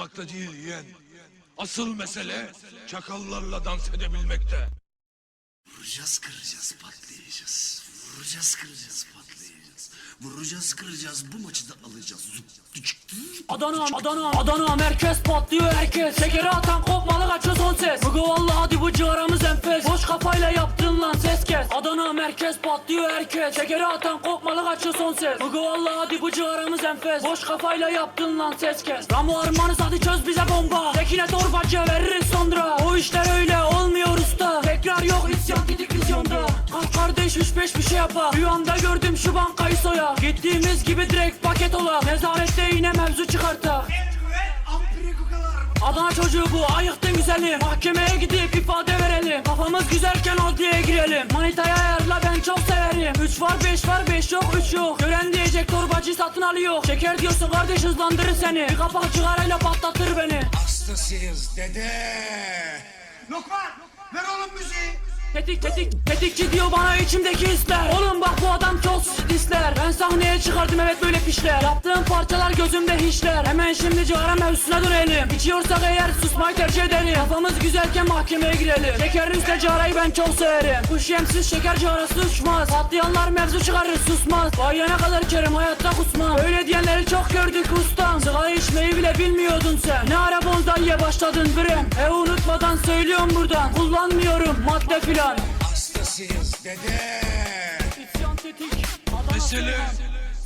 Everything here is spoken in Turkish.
olmakta değil yeğen. Asıl mesele çakallarla dans edebilmekte. Vuracağız kıracağız patlayacağız. Vuracağız kıracağız patlayacağız. Vuracağız kıracağız bu maçı da alacağız. Adana, Adana, Adana merkez patlıyor herkes Şekeri atan kopmalı kaçıyor son ses Bugü vallahi hadi bu ciğaramız enfes Boş kafayla lan ses kes. Adana merkez patlıyor herkes. Şekeri atan kopmalı kaçıyor son ses. Bugü vallahi hadi bu ciğaramız enfes. Boş kafayla yaptın lan ses kes. Ramo armanız hadi çöz bize bomba. Tekine torbacı veririz sonra. O işler öyle olmuyor usta. Tekrar yok isyan gidik vizyonda. Kalk kardeş üç beş bir şey yapar Rüyamda gördüm şu bankayı soya. Gittiğimiz gibi direkt paket ola. Nezarette yine mevzu çıkarta Çocuğu bu ayıktın güzelim. Mahkemeye gidip ifade verelim. Kafamız güzelken adliyeye girelim. Manitaya ayarla ben çok severim. 3 var 5 var 5 yok 3 yok. Gören diyecek torbacı satın alıyor. Şeker diyorsun kardeş hızlandırır seni. Bir kapak cigarayla patlatır beni. Hastasıyız dede. Lokman ver oğlum müziği. Tetik tetik tetikçi diyor bana içimdeki hisler. Oğlum bak bu adam çok ister Ben sahneye çıkardım evet böyle pişler. Yaptığım gözümde hiçler. Hemen şimdi cigara mevzusuna dönelim. İçiyorsak eğer susmayı tercih edelim. Kafamız güzelken mahkemeye girelim. Şekerin üstüne cigarayı ben çok severim. Kuş yemsiz şeker cigarası uçmaz. Patlayanlar mevzu çıkarır susmaz. Bayana kadar kerim hayatta kusmam. Öyle diyenleri çok gördük ustam. Sigara içmeyi bile bilmiyordun sen. Ne ara bonzaiye başladın bre E unutmadan söylüyorum buradan. Kullanmıyorum madde filan. Hastasıyız dede. İsyan tetik. Mesele